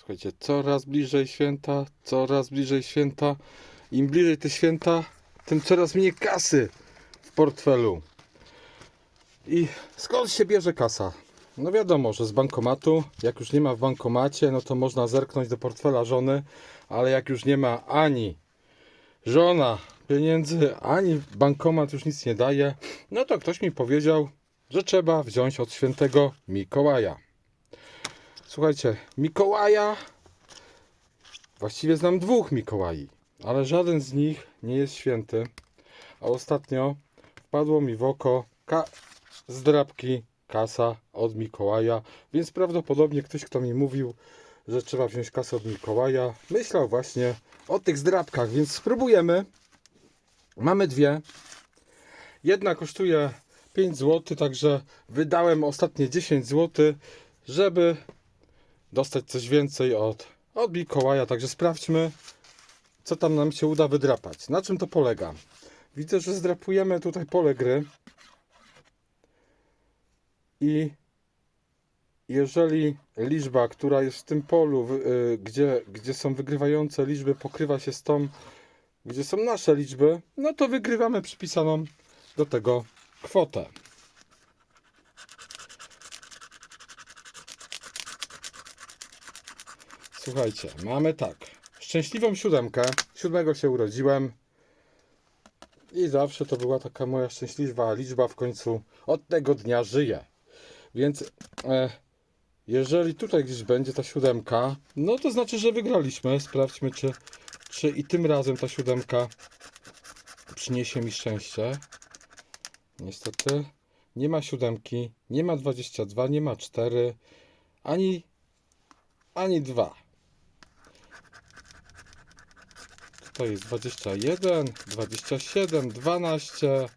Słuchajcie, coraz bliżej święta, coraz bliżej święta. Im bliżej te święta, tym coraz mniej kasy w portfelu. I skąd się bierze kasa? No wiadomo, że z bankomatu. Jak już nie ma w bankomacie, no to można zerknąć do portfela żony, ale jak już nie ma ani żona pieniędzy, ani bankomat już nic nie daje, no to ktoś mi powiedział, że trzeba wziąć od świętego Mikołaja. Słuchajcie, Mikołaja, właściwie znam dwóch Mikołai, ale żaden z nich nie jest święty. A ostatnio wpadło mi w oko ka- zdrabki kasa od Mikołaja, więc prawdopodobnie ktoś, kto mi mówił, że trzeba wziąć kasę od Mikołaja, myślał właśnie o tych zdrabkach, więc spróbujemy. Mamy dwie. Jedna kosztuje 5 zł, także wydałem ostatnie 10 zł, żeby dostać coś więcej od, od Mikołaja. Także sprawdźmy, co tam nam się uda wydrapać. Na czym to polega? Widzę, że zdrapujemy tutaj pole gry. I jeżeli liczba, która jest w tym polu, wy- y, gdzie, gdzie są wygrywające liczby, pokrywa się z tą, gdzie są nasze liczby, no to wygrywamy przypisaną do tego kwotę. Słuchajcie, mamy tak. Szczęśliwą siódemkę. Siódmego się urodziłem. I zawsze to była taka moja szczęśliwa liczba. W końcu od tego dnia żyję. Więc e, jeżeli tutaj gdzieś będzie ta siódemka, no to znaczy, że wygraliśmy. Sprawdźmy, czy, czy i tym razem ta siódemka przyniesie mi szczęście. Niestety nie ma siódemki, nie ma 22, nie ma 4, ani, ani 2. Tutaj jest 21, 27, 12,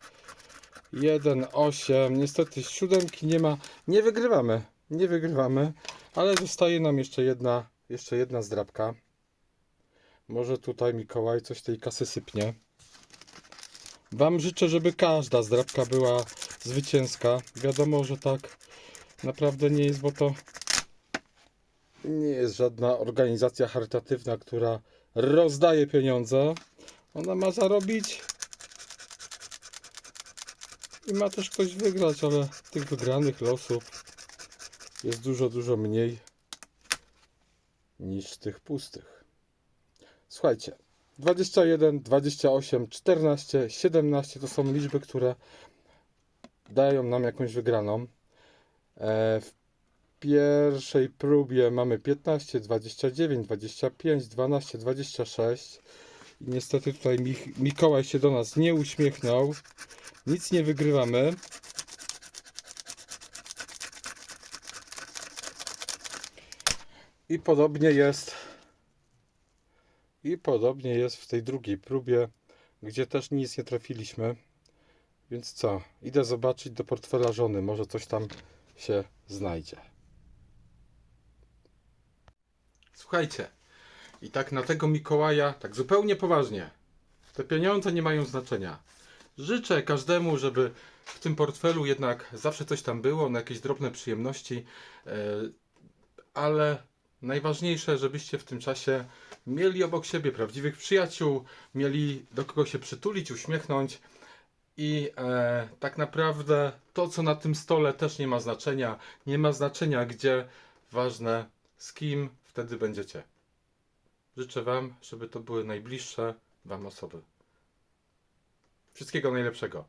1, 8. Niestety siódemki nie ma. Nie wygrywamy. Nie wygrywamy, ale zostaje nam jeszcze jedna, jeszcze jedna zdrabka. Może tutaj Mikołaj coś tej kasy sypnie. Wam życzę, żeby każda zdrabka była zwycięska. Wiadomo, że tak naprawdę nie jest, bo to nie jest żadna organizacja charytatywna, która rozdaje pieniądze. Ona ma zarobić i ma też ktoś wygrać, ale tych wygranych losów jest dużo, dużo mniej niż tych pustych. Słuchajcie, 21, 28, 14, 17 to są liczby, które dają nam jakąś wygraną. E, w pierwszej próbie mamy 15, 29, 25, 12, 26. I niestety tutaj Mich- Mikołaj się do nas nie uśmiechnął. Nic nie wygrywamy. I podobnie jest. I podobnie jest w tej drugiej próbie, gdzie też nic nie trafiliśmy. Więc co? Idę zobaczyć do portfela żony. Może coś tam się znajdzie. Słuchajcie. I tak na tego Mikołaja, tak zupełnie poważnie. Te pieniądze nie mają znaczenia. Życzę każdemu, żeby w tym portfelu jednak zawsze coś tam było, na jakieś drobne przyjemności, e, ale najważniejsze, żebyście w tym czasie mieli obok siebie prawdziwych przyjaciół, mieli do kogo się przytulić, uśmiechnąć i e, tak naprawdę to, co na tym stole też nie ma znaczenia. Nie ma znaczenia gdzie, ważne z kim wtedy będziecie. Życzę Wam, żeby to były najbliższe Wam osoby. Wszystkiego najlepszego.